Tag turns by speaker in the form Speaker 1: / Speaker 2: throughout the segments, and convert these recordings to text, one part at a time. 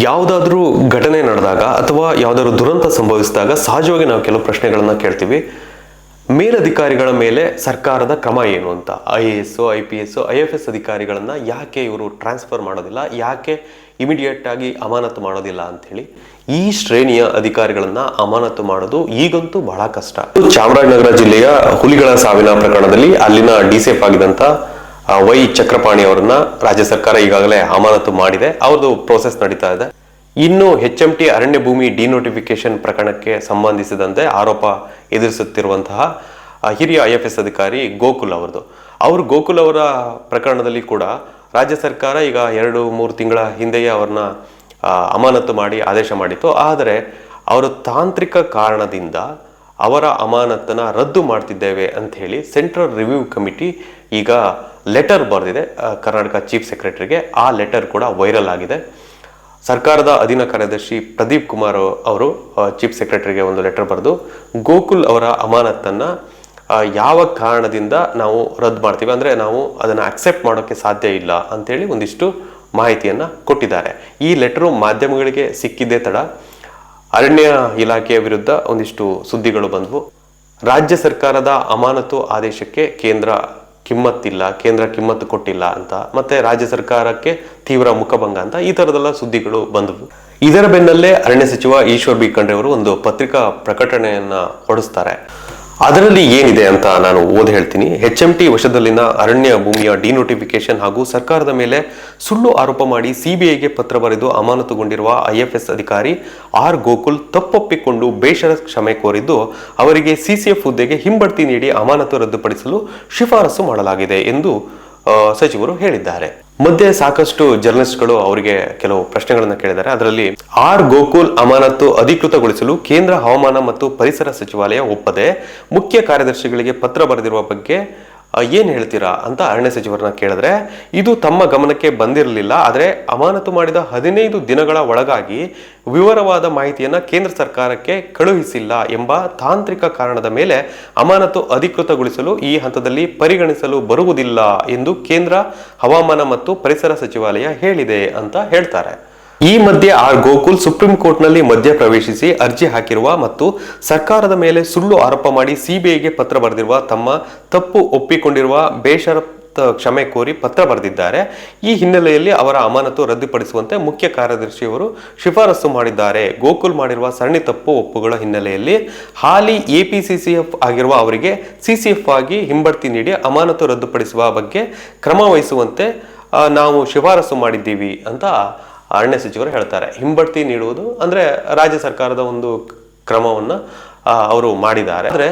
Speaker 1: ಯಾವುದಾದ್ರೂ ಘಟನೆ ನಡೆದಾಗ ಅಥವಾ ಯಾವುದಾದ್ರೂ ದುರಂತ ಸಂಭವಿಸಿದಾಗ ಸಹಜವಾಗಿ ನಾವು ಕೆಲವು ಪ್ರಶ್ನೆಗಳನ್ನು ಕೇಳ್ತೀವಿ. ಮೇಲಧಿಕಾರಿಗಳ ಮೇಲೆ ಸರ್ಕಾರದ ಕ್ರಮ ಏನು ಅಂತ? I A S I P S I F S ಅಧಿಕಾರಿಗಳನ್ನು ಯಾಕೆ ಇವರು ಟ್ರಾನ್ಸ್ಫರ್ ಮಾಡೋದಿಲ್ಲ? ಯಾಕೆ ಇಮಿಡಿಯೇಟ್ ಆಗಿ ಅಮಾನತು ಮಾಡೋದಿಲ್ಲ ಅಂತ ಹೇಳಿ ಈ ಶ್ರೇಣಿಯ ಅಧಿಕಾರಿಗಳನ್ನು ಅಮಾನತು ಮಾಡೋದು ಈಗಂತೂ ಬಹಳ ಕಷ್ಟ. ಚಾಮರಾಜನಗರ ಜಿಲ್ಲೆಯ ಹುಲಿಗಳ ಸಾವಿನ ಪ್ರಕರಣದಲ್ಲಿ ಅಲ್ಲಿನ ಡಿಸಿಎಫ್ ಆಗಿದಂತ ಆ, ವೈ ಚಕ್ರಪಾಣಿ ಅವರನ್ನ ರಾಜ್ಯ ಸರ್ಕಾರ ಈಗಾಗಲೇ ಅಮಾನತು ಮಾಡಿದೆ. ಅವ್ರದ್ದು ಪ್ರೋಸೆಸ್ ನಡೀತಾ ಇದೆ. ಇನ್ನು ಎಚ್ ಎಂ ಟಿ ಅರಣ್ಯ ಭೂಮಿ ಡಿನೋಟಿಫಿಕೇಶನ್ ಪ್ರಕರಣಕ್ಕೆ ಸಂಬಂಧಿಸಿದಂತೆ ಆರೋಪ ಎದುರಿಸುತ್ತಿರುವಂತಹ ಹಿರಿಯ ಐ ಎಫ್ ಎಸ್ ಅಧಿಕಾರಿ ಗೋಕುಲ್ ಅವರದು ಅವರು ಗೋಕುಲ್ ಅವರ ಪ್ರಕರಣದಲ್ಲಿ ಕೂಡ ರಾಜ್ಯ ಸರ್ಕಾರ ಈಗ ಎರಡು, ಮೂರು ತಿಂಗಳ ಹಿಂದೆಯೇ ಅವ್ರನ್ನ ಅಮಾನತು ಮಾಡಿ ಆದೇಶ ಮಾಡಿತ್ತು. ಆದರೆ, ಅವರು ತಾಂತ್ರಿಕ ಕಾರಣದಿಂದ ಅವರ ಅಮಾನತನ್ನ ರದ್ದು ಮಾಡ್ತಿದ್ದೇವೆ ಅಂತ ಹೇಳಿ ಸೆಂಟ್ರಲ್ ರಿವ್ಯೂ ಕಮಿಟಿ ಈಗ ಲೆಟರ್ ಬರೆದಿದೆ. ಕರ್ನಾಟಕ ಚೀಫ್ ಸೆಕ್ರೆಟರಿಗೆ ಆ ಲೆಟರ್ ಕೂಡ ವೈರಲ್ ಆಗಿದೆ. ಸರ್ಕಾರದ ಅಧೀನ ಕಾರ್ಯದರ್ಶಿ ಪ್ರದೀಪ್ ಕುಮಾರ್ ಅವರು ಚೀಫ್ ಸೆಕ್ರೆಟರಿಗೆ ಒಂದು ಲೆಟರ್ ಬರೆದು, ಗೋಕುಲ್ ಅವರ ಅಮಾನತನ್ನು ಯಾವ ಕಾರಣದಿಂದ ನಾವು ರದ್ದು ಮಾಡ್ತೀವಿ ಅಂದರೆ ನಾವು ಅದನ್ನು ಅಕ್ಸೆಪ್ಟ್ ಮಾಡೋಕ್ಕೆ ಸಾಧ್ಯ ಇಲ್ಲ ಅಂತೇಳಿ ಒಂದಿಷ್ಟು ಮಾಹಿತಿಯನ್ನು ಕೊಟ್ಟಿದ್ದಾರೆ. ಈ ಲೆಟರು ಮಾಧ್ಯಮಗಳಿಗೆ ಸಿಕ್ಕಿದ್ದೇ ತಡ. ಅರಣ್ಯ ಇಲಾಖೆಯ ವಿರುದ್ಧ ಒಂದಿಷ್ಟು ಸುದ್ದಿಗಳು ಬಂದವು. ರಾಜ್ಯ ಸರ್ಕಾರದ ಅಮಾನತು ಆದೇಶಕ್ಕೆ ಕೇಂದ್ರ ಕಿಮ್ಮತ್ತಿಲ್ಲ, ಕೇಂದ್ರ ಕಿಮ್ಮತ್ತು ಕೊಟ್ಟಿಲ್ಲ ಅಂತ, ಮತ್ತೆ ರಾಜ್ಯ ಸರ್ಕಾರಕ್ಕೆ ತೀವ್ರ ಮುಖಭಂಗ ಅಂತ ಈ ತರದೆಲ್ಲ ಸುದ್ದಿಗಳು ಬಂದವು. ಇದರ ಬೆನ್ನಲ್ಲೇ ಅರಣ್ಯ ಸಚಿವ ಈಶ್ವರ್ ಬಿ ಖಂಡ್ರೆ ಅವರು ಒಂದು ಪತ್ರಿಕಾ ಪ್ರಕಟಣೆಯನ್ನ ಹೊರಡಿಸ್ತಾರೆ. ಅದರಲ್ಲಿ ಏನಿದೆ ಅಂತ ನಾನು ಓದಿ ಹೇಳ್ತೀನಿ. ಎಚ್ ಎಂ ಟಿ ವಶದಲ್ಲಿನ ಅರಣ್ಯ ಭೂಮಿಯ ಡಿನೋಟಿಫಿಕೇಶನ್ ಹಾಗೂ ಸರ್ಕಾರದ ಮೇಲೆ ಸುಳ್ಳು ಆರೋಪ ಮಾಡಿ ಸಿಬಿಐಗೆ ಪತ್ರ ಬರೆದು ಅಮಾನತುಗೊಂಡಿರುವ ಐಎಫ್ಎಸ್ ಅಧಿಕಾರಿ ಆರ್ ಗೋಕುಲ್ ತಪ್ಪೊಪ್ಪಿಕೊಂಡು ಬೇಷರ ಕ್ಷಮೆ ಕೋರಿದ್ದು, ಅವರಿಗೆ ಸಿಸಿಎಫ್ ಹುದ್ದೆಗೆ ಹಿಂಬಡ್ತಿ ನೀಡಿ ಅಮಾನತು ರದ್ದುಪಡಿಸಲು ಶಿಫಾರಸು ಮಾಡಲಾಗಿದೆ ಎಂದು ಸಚಿವರು ಹೇಳಿದ್ದಾರೆ. ಮಧ್ಯೆ ಸಾಕಷ್ಟು ಜರ್ನಲಿಸ್ಟ್ಗಳು ಅವರಿಗೆ ಕೆಲವು ಪ್ರಶ್ನೆಗಳನ್ನು ಕೇಳಿದ್ದಾರೆ. ಅದರಲ್ಲಿ ಆರ್ ಗೋಕುಲ್ ಅಮಾನತು ಅಧಿಕೃತಗೊಳಿಸಲು ಕೇಂದ್ರ ಹವಾಮಾನ ಮತ್ತು ಪರಿಸರ ಸಚಿವಾಲಯ ಒಪ್ಪದೆ ಮುಖ್ಯ ಕಾರ್ಯದರ್ಶಿಗಳಿಗೆ ಪತ್ರ ಬರೆದಿರುವ ಬಗ್ಗೆ ಏನ್ ಹೇಳ್ತೀರಾ ಅಂತ ಅರಣ್ಯ ಸಚಿವರನ್ನ ಕೇಳಿದ್ರೆ, ಇದು ತಮ್ಮ ಗಮನಕ್ಕೆ ಬಂದಿರಲಿಲ್ಲ, ಆದರೆ ಅಮಾನತು ಮಾಡಿದ ಹದಿನೈದು ದಿನಗಳ ಒಳಗಾಗಿ ವಿವರವಾದ ಮಾಹಿತಿಯನ್ನು ಕೇಂದ್ರ ಸರ್ಕಾರಕ್ಕೆ ಕಳುಹಿಸಿಲ್ಲ ಎಂಬ ತಾಂತ್ರಿಕ ಕಾರಣದ ಮೇಲೆ ಅಮಾನತು ಅಧಿಕೃತಗೊಳಿಸಲು ಈ ಹಂತದಲ್ಲಿ ಪರಿಗಣಿಸಲು ಬರುವುದಿಲ್ಲ ಎಂದು ಕೇಂದ್ರ ಹವಾಮಾನ ಮತ್ತು ಪರಿಸರ ಸಚಿವಾಲಯ ಹೇಳಿದೆ ಅಂತ ಹೇಳ್ತಾರೆ. ಈ ಮಧ್ಯೆ ಆರ್ ಗೋಕುಲ್ ಸುಪ್ರೀಂ ಕೋರ್ಟ್ನಲ್ಲಿ ಮಧ್ಯ ಪ್ರವೇಶಿಸಿ ಅರ್ಜಿ ಹಾಕಿರುವ ಮತ್ತು ಸರ್ಕಾರದ ಮೇಲೆ ಸುಳ್ಳು ಆರೋಪ ಮಾಡಿ ಸಿಬಿಐಗೆ ಪತ್ರ ಬರೆದಿರುವ ತಮ್ಮ ತಪ್ಪು ಒಪ್ಪಿಕೊಂಡಿರುವ ಬೇಷರತ್ ಕ್ಷಮೆ ಕೋರಿ ಪತ್ರ ಬರೆದಿದ್ದಾರೆ. ಈ ಹಿನ್ನೆಲೆಯಲ್ಲಿ ಅವರ ಅಮಾನತು ರದ್ದುಪಡಿಸುವಂತೆ ಮುಖ್ಯ ಕಾರ್ಯದರ್ಶಿಯವರು ಶಿಫಾರಸು ಮಾಡಿದ್ದಾರೆ. ಗೋಕುಲ್ ಮಾಡಿರುವ ಸರಣಿ ತಪ್ಪು ಒಪ್ಪುಗಳ ಹಿನ್ನೆಲೆಯಲ್ಲಿ ಹಾಲಿ ಎಪಿಸಿಸಿಎಫ್ ಆಗಿರುವ ಅವರಿಗೆ ಸಿಸಿಎಫ್ ಆಗಿ ಹಿಂಬಡ್ತಿ ನೀಡಿ ಅಮಾನತು ರದ್ದುಪಡಿಸುವ ಬಗ್ಗೆ ಕ್ರಮ ವಹಿಸುವಂತೆ ನಾವು ಶಿಫಾರಸು ಮಾಡಿದ್ದೀವಿ ಅಂತ ಅರಣ್ಯ ಸಚಿವರು ಹೇಳ್ತಾರೆ, ಹಿಂಬಡ್ತಿ ನೀಡುವುದು ಅಂದರೆ ರಾಜ್ಯ ಸರ್ಕಾರದ ಒಂದು ಕ್ರಮವನ್ನು ಅವರು ಮಾಡಿದ್ದಾರೆ. ಅಂದರೆ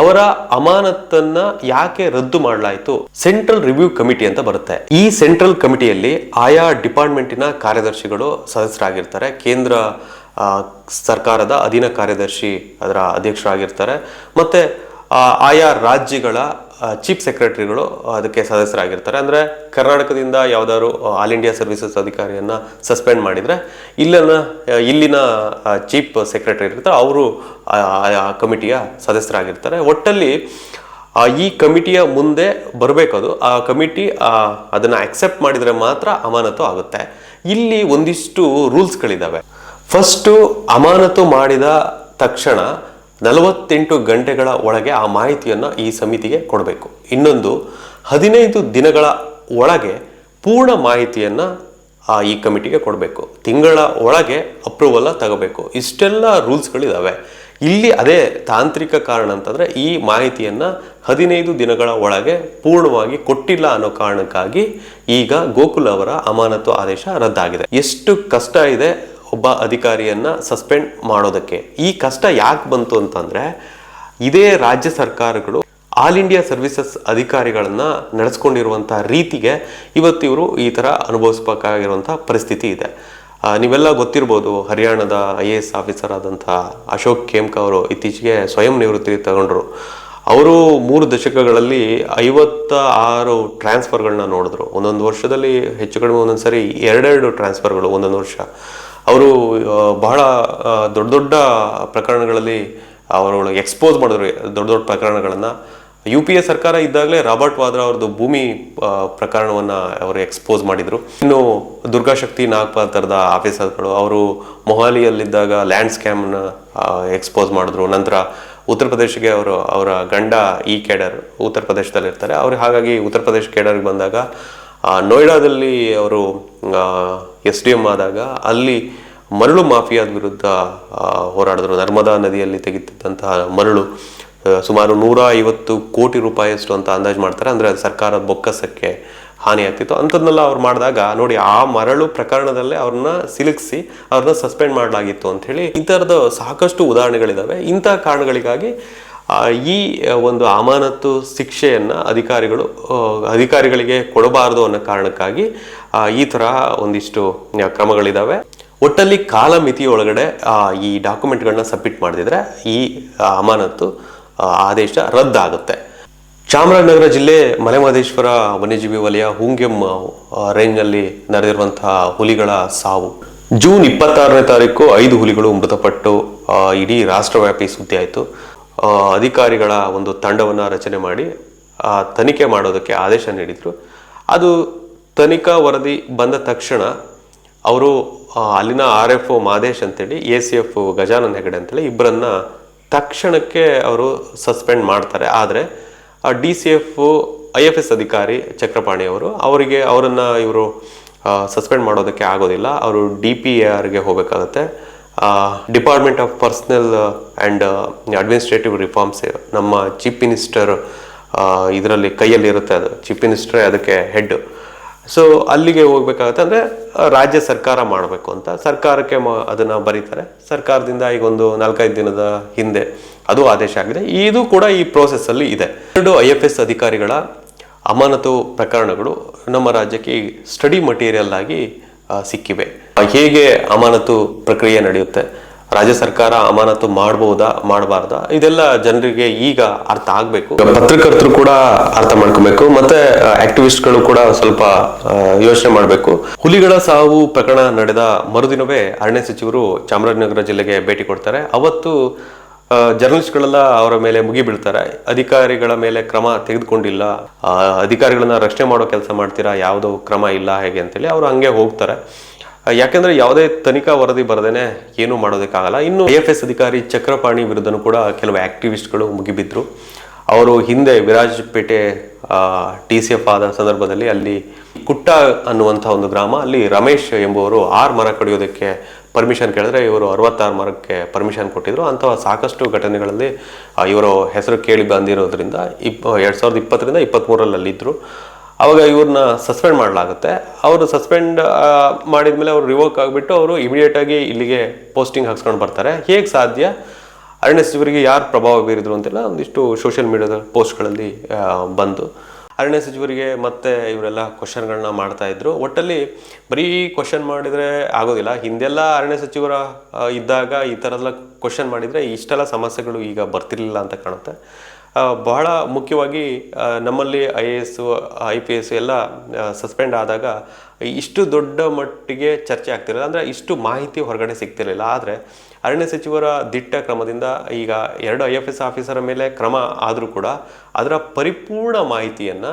Speaker 1: ಅವರ ಅಮಾನತನ್ನ ಯಾಕೆ ರದ್ದು ಮಾಡಲಾಯಿತು? ಸೆಂಟ್ರಲ್ ರಿವ್ಯೂ ಕಮಿಟಿ ಅಂತ ಬರುತ್ತೆ. ಈ ಸೆಂಟ್ರಲ್ ಕಮಿಟಿಯಲ್ಲಿ ಆಯಾ ಡಿಪಾರ್ಟ್ಮೆಂಟಿನ ಕಾರ್ಯದರ್ಶಿಗಳು ಸದಸ್ಯರಾಗಿರ್ತಾರೆ. ಕೇಂದ್ರ ಸರ್ಕಾರದ ಅಧೀನ ಕಾರ್ಯದರ್ಶಿ ಅದರ ಅಧ್ಯಕ್ಷರಾಗಿರ್ತಾರೆ. ಮತ್ತು ಆಯಾ ರಾಜ್ಯಗಳ ಚೀಫ್ ಸೆಕ್ರೆಟರಿಗಳು ಅದಕ್ಕೆ ಸದಸ್ಯರಾಗಿರ್ತಾರೆ. ಅಂದರೆ ಕರ್ನಾಟಕದಿಂದ ಯಾವುದಾದ್ರು ಆಲ್ ಇಂಡಿಯಾ ಸರ್ವಿಸಸ್ ಅಧಿಕಾರಿಯನ್ನ ಸಸ್ಪೆಂಡ್ ಮಾಡಿದರೆ ಇಲ್ಲಿನ ಇಲ್ಲಿನ ಚೀಫ್ ಸೆಕ್ರೆಟರಿ ಇರ್ತಾರೆ, ಅವರು, ಆ ಕಮಿಟಿಯ ಸದಸ್ಯರಾಗಿರ್ತಾರೆ. ಒಟ್ಟಲ್ಲಿ ಈ ಕಮಿಟಿಯ ಮುಂದೆ ಬರಬೇಕದು ಆ ಕಮಿಟಿ ಅದನ್ನು ಅಕ್ಸೆಪ್ಟ್ ಮಾಡಿದರೆ ಮಾತ್ರ ಅಮಾನತು ಆಗುತ್ತೆ. ಇಲ್ಲಿ ಒಂದಿಷ್ಟು ರೂಲ್ಸ್ಗಳಿದ್ದಾವೆ ಫಸ್ಟು ಅಮಾನತು ಮಾಡಿದ ತಕ್ಷಣ ನಲವತ್ತೆಂಟು ಗಂಟೆಗಳ ಒಳಗೆ ಆ ಮಾಹಿತಿಯನ್ನು ಈ ಸಮಿತಿಗೆ ಕೊಡಬೇಕು. ಇನ್ನೊಂದು ಹದಿನೈದು ದಿನಗಳ ಒಳಗೆ ಪೂರ್ಣ ಮಾಹಿತಿಯನ್ನು ಆ ಈ ಕಮಿಟಿಗೆ ಕೊಡಬೇಕು. ತಿಂಗಳ ಒಳಗೆ ಅಪ್ರೂವಲ್ ತಗೋಬೇಕು. ಇಷ್ಟೆಲ್ಲ ರೂಲ್ಸ್ಗಳಿದ್ದಾವೆ ಇಲ್ಲಿ ಅದೇ ತಾಂತ್ರಿಕ ಕಾರಣ ಅಂತಂದರೆ ಈ ಮಾಹಿತಿಯನ್ನು ಹದಿನೈದು ದಿನಗಳ ಒಳಗೆ ಪೂರ್ಣವಾಗಿ ಕೊಟ್ಟಿಲ್ಲ ಅನ್ನೋ ಕಾರಣಕ್ಕಾಗಿ ಈಗ ಗೋಕುಲ್ ಅವರ ಅಮಾನತು ಆದೇಶ ರದ್ದಾಗಿದೆ. ಎಷ್ಟು ಕಷ್ಟ ಇದೆ ಒಬ್ಬ ಅಧಿಕಾರಿಯನ್ನು ಸಸ್ಪೆಂಡ್ ಮಾಡೋದಕ್ಕೆ. ಈ ಕಷ್ಟ ಯಾಕೆ ಬಂತು ಅಂತಂದರೆ, ಇದೇ ರಾಜ್ಯ ಸರ್ಕಾರಗಳು ಆಲ್ ಇಂಡಿಯಾ ಸರ್ವಿಸಸ್ ಅಧಿಕಾರಿಗಳನ್ನ ನಡೆಸ್ಕೊಂಡಿರುವಂಥ ರೀತಿಗೆ ಇವತ್ತು ಇವರು ಈ ಥರ ಅನುಭವಿಸ್ಬೇಕಾಗಿರುವಂಥ ಪರಿಸ್ಥಿತಿ ಇದೆ. ನೀವೆಲ್ಲ ಗೊತ್ತಿರ್ಬೋದು, ಹರಿಯಾಣದ ಐ ಎ ಎಸ್ ಆಫೀಸರ್ ಆದಂಥ ಅಶೋಕ್ ಖೇಮ್ಕ ಅವರು ಇತ್ತೀಚೆಗೆ ಸ್ವಯಂ ನಿವೃತ್ತಿ ತಗೊಂಡ್ರು. ಅವರು ಮೂರು ದಶಕಗಳಲ್ಲಿ ಐವತ್ತ ಆರು ಟ್ರಾನ್ಸ್ಫರ್ಗಳನ್ನ ನೋಡಿದ್ರು. ಒಂದೊಂದು ವರ್ಷದಲ್ಲಿ ಹೆಚ್ಚು ಕಡಿಮೆ ಒಂದೊಂದು ಸರಿ ಎರಡೆರಡು ಟ್ರಾನ್ಸ್ಫರ್ಗಳು ಒಂದೊಂದು ವರ್ಷ. ಅವರು ಬಹಳ ದೊಡ್ಡ ದೊಡ್ಡ ಪ್ರಕರಣಗಳಲ್ಲಿ ಅವರೊಳಗೆ ಎಕ್ಸ್ಪೋಸ್ ಮಾಡಿದ್ರು, ದೊಡ್ಡ ದೊಡ್ಡ ಪ್ರಕರಣಗಳನ್ನು. ಯು ಪಿ ಎ ಸರ್ಕಾರ ಇದ್ದಾಗಲೇ ರಾಬರ್ಟ್ ವಾದ್ರಾ ಅವ್ರದ್ದು ಭೂಮಿ ಪ್ರಕರಣವನ್ನು ಅವರು ಎಕ್ಸ್ಪೋಸ್ ಮಾಡಿದರು. ಇನ್ನು ದುರ್ಗಾಶಕ್ತಿ ಥರದ ಆಫೀಸರ್ಗಳು, ಅವರು ಮೊಹಾಲಿಯಲ್ಲಿದ್ದಾಗ ಲ್ಯಾಂಡ್ ಸ್ಕ್ಯಾಮ್ನ ಎಕ್ಸ್ಪೋಸ್ ಮಾಡಿದ್ರು. ನಂತರ ಉತ್ತರ ಪ್ರದೇಶಕ್ಕೆ ಅವರು, ಅವರ ಗಂಡ ಈ ಕೇಡರ್ ಉತ್ತರ ಪ್ರದೇಶದಲ್ಲಿರ್ತಾರೆ. ಅವ್ರು ಹಾಗಾಗಿ ಉತ್ತರ ಪ್ರದೇಶ ಕೇಡರ್ಗೆ ಬಂದಾಗ ನೋಯ್ಡಾದಲ್ಲಿ ಅವರು ಎಸ್ ಡಿ ಎಂ ಆದಾಗ ಅಲ್ಲಿ ಮರಳು ಮಾಫಿಯಾದ ವಿರುದ್ಧ ಹೋರಾಡಿದ್ರು. ನರ್ಮದಾ ನದಿಯಲ್ಲಿ ತೆಗೆದಿದ್ದಂತಹ ಮರಳು ಸುಮಾರು ನೂರ ಐವತ್ತು ಕೋಟಿ ರೂಪಾಯಿಯಷ್ಟು ಅಂತ ಅಂದಾಜು ಮಾಡ್ತಾರೆ. ಅಂದರೆ ಅದು ಸರ್ಕಾರದ ಬೊಕ್ಕಸಕ್ಕೆ ಹಾನಿ ಆಗ್ತಿತ್ತು ಅಂಥದ್ನೆಲ್ಲ ಅವ್ರು ಮಾಡಿದಾಗ, ನೋಡಿ, ಆ ಮರಳು ಪ್ರಕರಣದಲ್ಲೇ ಅವ್ರನ್ನ ಸಿಲುಕಿಸಿ ಅವ್ರನ್ನ ಸಸ್ಪೆಂಡ್ ಮಾಡಲಾಗಿತ್ತು ಅಂತ ಹೇಳಿ ಈ ಥರದ ಸಾಕಷ್ಟು ಉದಾಹರಣೆಗಳಿದ್ದಾವೆ ಇಂಥ ಕಾರಣಗಳಿಗಾಗಿ ಈ ಒಂದು ಅಮಾನತು ಶಿಕ್ಷೆಯನ್ನು ಅಧಿಕಾರಿಗಳು ಅಧಿಕಾರಿಗಳಿಗೆ ಕೊಡಬಾರದು ಅನ್ನೋ ಕಾರಣಕ್ಕಾಗಿ ಈ ಥರ ಒಂದಿಷ್ಟು ಕ್ರಮಗಳಿದ್ದಾವೆ ಒಟ್ಟಲ್ಲಿ ಕಾಲಮಿತಿ ಒಳಗಡೆ ಆ, ಈ ಡಾಕ್ಯುಮೆಂಟ್ಗಳನ್ನ ಸಬ್ಮಿಟ್ ಮಾಡಿದ್ರೆ ಈ ಅಮಾನತು ಆದೇಶ ರದ್ದಾಗುತ್ತೆ. ಚಾಮರಾಜನಗರ ಜಿಲ್ಲೆ ಮಲೆಮಹದೇಶ್ವರ ವನ್ಯಜೀವಿ ವಲಯ ಹೂಂಗೆಮ್ ರೇಂಜ್ನಲ್ಲಿ ನಡೆದಿರುವಂತಹ ಹುಲಿಗಳ ಸಾವು. ಜೂನ್ ಇಪ್ಪತ್ತಾರನೇ ತಾರೀಕು ಐದು ಹುಲಿಗಳು ಮೃತಪಟ್ಟು ಇಡೀ ರಾಷ್ಟ್ರವ್ಯಾಪಿ ಸುದ್ದಿ ಆಯಿತು ಅಧಿಕಾರಿಗಳ ಒಂದು ತಂಡವನ್ನು ರಚನೆ ಮಾಡಿ ತನಿಖೆ ಮಾಡೋದಕ್ಕೆ ಆದೇಶ ನೀಡಿದರು. ಅದು ತನಿಖಾ ವರದಿ ಬಂದ ತಕ್ಷಣ ಅವರು ಅಲ್ಲಿನ ಆರ್ ಎಫ್ ಒ ಮಾದೇಶ್ ಅಂತೇಳಿ, A C F Gajanan Hegde ಅಂತೇಳಿ ಇಬ್ಬರನ್ನ ತಕ್ಷಣಕ್ಕೆ ಅವರು ಸಸ್ಪೆಂಡ್ ಮಾಡ್ತಾರೆ. ಆದರೆ D C F I F S ಅಧಿಕಾರಿ ಚಕ್ರಪಾಣಿ ಅವರು ಅವರಿಗೆ ಅವರನ್ನು ಇವರು ಸಸ್ಪೆಂಡ್ ಮಾಡೋದಕ್ಕೆ ಆಗೋದಿಲ್ಲ. ಅವರು ಡಿ ಪಿ ಎ ಆರ್ಗೆ ಹೋಗಬೇಕಾಗತ್ತೆ. Department of Personnel and Administrative Reforms ನಮ್ಮ ಚೀಫ್ ಮಿನಿಸ್ಟರ್ ಇದರಲ್ಲಿ ಕೈಯಲ್ಲಿ ಇರುತ್ತೆ ಅದು. ಚೀಫ್ ಮಿನಿಸ್ಟ್ರೇ ಅದಕ್ಕೆ ಹೆಡ್ ಸೊ ಅಲ್ಲಿಗೆ ಹೋಗ್ಬೇಕಾಗತ್ತೆ ಅಂದರೆ ರಾಜ್ಯ ಸರ್ಕಾರ ಮಾಡಬೇಕು ಅಂತ. ಸರ್ಕಾರಕ್ಕೆ ಮ, ಅದನ್ನು ಬರೀತಾರೆ. ಸರ್ಕಾರದಿಂದ ಈಗ ಒಂದು ನಾಲ್ಕೈದು ದಿನದ ಹಿಂದೆ ಅದು ಆದೇಶ ಆಗಿದೆ. ಇದು ಕೂಡ ಈ ಪ್ರೋಸೆಸ್ಸಲ್ಲಿ ಇದೆ. ಎರಡು ಐ ಎಫ್ ಎಸ್ ಅಧಿಕಾರಿಗಳ ಅಮಾನತು ಪ್ರಕರಣಗಳು ನಮ್ಮ ರಾಜ್ಯಕ್ಕೆ ಸ್ಟಡಿ ಮಟೀರಿಯಲ್ ಆಗಿ ಸಿಕ್ಕಿವೆ. ಹೇಗೆ ಅಮಾನತು ಪ್ರಕ್ರಿಯೆ ನಡೆಯುತ್ತೆ? ರಾಜ್ಯ ಸರ್ಕಾರ ಅಮಾನತು ಮಾಡಬಹುದಾ ಮಾಡಬಾರ್ದಾ? ಇದೆಲ್ಲ ಜನರಿಗೆ ಈಗ ಅರ್ಥ ಆಗ್ಬೇಕು. ಪತ್ರಕರ್ತರು ಕೂಡ ಅರ್ಥ ಮಾಡ್ಕೋಬೇಕು ಮತ್ತೆ ಆಕ್ಟಿವಿಸ್ಟ್ಗಳು ಕೂಡ ಸ್ವಲ್ಪ ಯೋಚನೆ ಮಾಡಬೇಕು. ಹುಲಿಗಳ ಸಾವು ಪ್ರಕರಣ ನಡೆದ ಮರುದಿನವೇ ಅರಣ್ಯ ಸಚಿವರು ಚಾಮರಾಜನಗರ ಜಿಲ್ಲೆಗೆ ಭೇಟಿ ಕೊಡ್ತಾರೆ. ಅವತ್ತು ಜರ್ನಲಿಸ್ಟ್ಗಳೆಲ್ಲ ಅವರ ಮೇಲೆ ಮುಗಿ ಬೀಳ್ತಾರೆ ಅಧಿಕಾರಿಗಳ ಮೇಲೆ ಕ್ರಮ ತೆಗೆದುಕೊಂಡಿಲ್ಲ. ಅಧಿಕಾರಿಗಳನ್ನ ರಕ್ಷಣೆ ಮಾಡೋ ಕೆಲಸ ಮಾಡ್ತೀರಾ? ಯಾವುದೋ ಕ್ರಮ ಇಲ್ಲ, ಹೇಗೆ ಅಂತೇಳಿ ಅವರು ಹಂಗೆ ಹೋಗ್ತಾರೆ. ಯಾಕೆಂದ್ರೆ ಯಾವುದೇ ತನಿಖಾ ವರದಿ ಬರದೇನೆ ಏನೂ ಮಾಡೋದಕ್ಕಾಗಲ್ಲ. ಇನ್ನು ಎಫ್ ಎಸ್ ಅಧಿಕಾರಿ ಚಕ್ರಪಾಣಿ ವಿರುದ್ಧನೂ ಕೂಡ ಕೆಲವು ಆಕ್ಟಿವಿಸ್ಟ್ಗಳು ಮುಗಿಬಿದ್ರು. ಅವರು ಹಿಂದೆ ವಿರಾಜಪೇಟೆ ಟಿ ಸಿ ಎಫ್ ಆದ ಸಂದರ್ಭದಲ್ಲಿ ಅಲ್ಲಿ ಕುಟ್ಟ ಅನ್ನುವಂಥ ಒಂದು ಗ್ರಾಮ, ಅಲ್ಲಿ ರಮೇಶ್ ಎಂಬುವರು ಆರ್ ಮರ ಕಡಿಯೋದಕ್ಕೆ ಪರ್ಮಿಷನ್ ಕೇಳಿದ್ರೆ ಇವರು ಅರವತ್ತಾರು ಮರಕ್ಕೆ ಪರ್ಮಿಷನ್ ಕೊಟ್ಟಿದ್ರು. ಅಂತಹ ಸಾಕಷ್ಟು ಘಟನೆಗಳಲ್ಲಿ ಇವರು ಹೆಸರು ಕೇಳಿ ಬಂದಿರೋದ್ರಿಂದ ಇಪ್, ಎರಡು ಸಾವಿರದ ಇಪ್ಪತ್ತರಿಂದ ಇಪ್ಪತ್ತ್ಮೂರಲ್ಲಿ ಅಲ್ಲಿದ್ದರು ಅವಾಗ ಇವ್ರನ್ನ ಸಸ್ಪೆಂಡ್ ಮಾಡಲಾಗುತ್ತೆ. ಅವರು ಸಸ್ಪೆಂಡ್ ಮಾಡಿದ್ಮೇಲೆ ಅವರು ರಿವೋಕ್ ಆಗಿಬಿಟ್ಟು ಅವರು ಇಮಿಡಿಯೇಟಾಗಿ ಇಲ್ಲಿಗೆ ಪೋಸ್ಟಿಂಗ್ ಹಾಕ್ಸ್ಕೊಂಡು ಬರ್ತಾರೆ. ಹೇಗೆ ಸಾಧ್ಯ? ಅರಣ್ಯ ಸಚಿವರಿಗೆ ಯಾರು ಪ್ರಭಾವ ಬೀರಿದ್ರು ಅಂತೆಲ್ಲ ಒಂದಿಷ್ಟು ಸೋಷಿಯಲ್ ಮೀಡಿಯಾದ ಪೋಸ್ಟ್ಗಳಲ್ಲಿ ಬಂದು. ಅರಣ್ಯ ಸಚಿವರಿಗೆ ಮತ್ತೆ ಇವರೆಲ್ಲ ಕ್ವಶನ್ಗಳನ್ನ ಮಾಡ್ತಾ ಇದ್ರು. ಒಟ್ಟಲ್ಲಿ ಬರೀ ಕ್ವಶನ್ ಮಾಡಿದರೆ ಆಗೋದಿಲ್ಲ. ಹಿಂದೆಲ್ಲ ಅರಣ್ಯ ಸಚಿವರ ಇದ್ದಾಗ ಈ ಥರದೆಲ್ಲ ಕ್ವಶನ್ ಮಾಡಿದರೆ ಇಷ್ಟೆಲ್ಲ ಸಮಸ್ಯೆಗಳು ಈಗ ಬರ್ತಿರಲಿಲ್ಲ ಅಂತ ಕಾಣುತ್ತೆ. ಬಹಳ ಮುಖ್ಯವಾಗಿ ನಮ್ಮಲ್ಲಿ I A S I P S ಎಲ್ಲ ಸಸ್ಪೆಂಡ್ ಆದಾಗ ಇಷ್ಟು ದೊಡ್ಡ ಮಟ್ಟಿಗೆ ಚರ್ಚೆ ಆಗ್ತಿರಲಿಲ್ಲ. ಅಂದರೆ ಇಷ್ಟು ಮಾಹಿತಿ ಹೊರಗಡೆ ಸಿಗ್ತಿರಲಿಲ್ಲ. ಆದರೆ ಅರಣ್ಯ ಸಚಿವರ ದಿಟ್ಟ ಕ್ರಮದಿಂದ ಈಗ ಎರಡು ಐ ಎಫ್ ಎಸ್ ಆಫೀಸರ ಮೇಲೆ ಕ್ರಮ ಆದರೂ ಕೂಡ ಅದರ ಪರಿಪೂರ್ಣ ಮಾಹಿತಿಯನ್ನು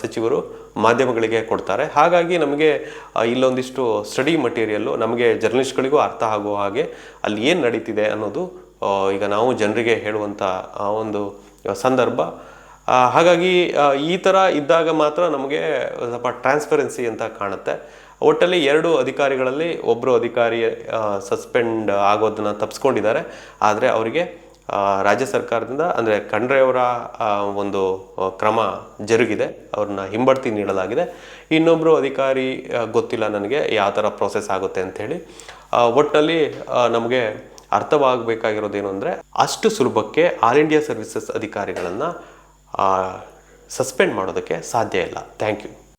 Speaker 1: ಸಚಿವರು ಮಾಧ್ಯಮಗಳಿಗೆ ಕೊಡ್ತಾರೆ. ಹಾಗಾಗಿ ನಮಗೆ ಇಲ್ಲೊಂದಿಷ್ಟು ಸ್ಟಡಿ ಮಟೀರಿಯಲ್ಲು ನಮಗೆ ಜರ್ನಲಿಸ್ಟ್ಗಳಿಗೂ ಅರ್ಥ ಆಗುವ ಹಾಗೆ ಅಲ್ಲಿ ಏನು ನಡೀತಿದೆ ಅನ್ನೋದು ಈಗ ನಾವು ಜನರಿಗೆ ಹೇಳುವಂಥ ಒಂದು ಸಂದರ್ಭ. ಹಾಗಾಗಿ ಈ ಥರ ಇದ್ದಾಗ ಮಾತ್ರ ನಮಗೆ ಸ್ವಲ್ಪ ಟ್ರಾನ್ಸ್ಪರೆನ್ಸಿ ಅಂತ ಕಾಣುತ್ತೆ. ಒಟ್ಟಲ್ಲಿ ಎರಡು ಅಧಿಕಾರಿಗಳಲ್ಲಿ ಒಬ್ಬರು ಅಧಿಕಾರಿ ಸಸ್ಪೆಂಡ್ ಆಗೋದನ್ನು ತಪ್ಪಿಸ್ಕೊಂಡಿದ್ದಾರೆ ಆದರೆ ಅವರಿಗೆ ರಾಜ್ಯ ಸರ್ಕಾರದಿಂದ, ಅಂದರೆ ಖಂಡ್ರೆಯವರ ಒಂದು ಕ್ರಮ ಜರುಗಿದೆ. ಅವ್ರನ್ನ ಹಿಂಬಡ್ತಿ ನೀಡಲಾಗಿದೆ. ಇನ್ನೊಬ್ಬರು ಅಧಿಕಾರಿ ಗೊತ್ತಿಲ್ಲ ನನಗೆ ಯಾವ ಥರ ಪ್ರೋಸೆಸ್ ಆಗುತ್ತೆ ಅಂಥೇಳಿ ಒಟ್ಟಿನಲ್ಲಿ ನಮಗೆ ಅರ್ಥವಾಗಬೇಕಾಗಿರೋದೇನು ಅಂದರೆ, ಅಷ್ಟು ಸುಲಭಕ್ಕೆ ಆಲ್ ಇಂಡಿಯಾ ಸರ್ವಿಸಸ್ ಅಧಿಕಾರಿಗಳನ್ನು ಸಸ್ಪೆಂಡ್ ಮಾಡೋದಕ್ಕೆ ಸಾಧ್ಯ ಇಲ್ಲ. Thank you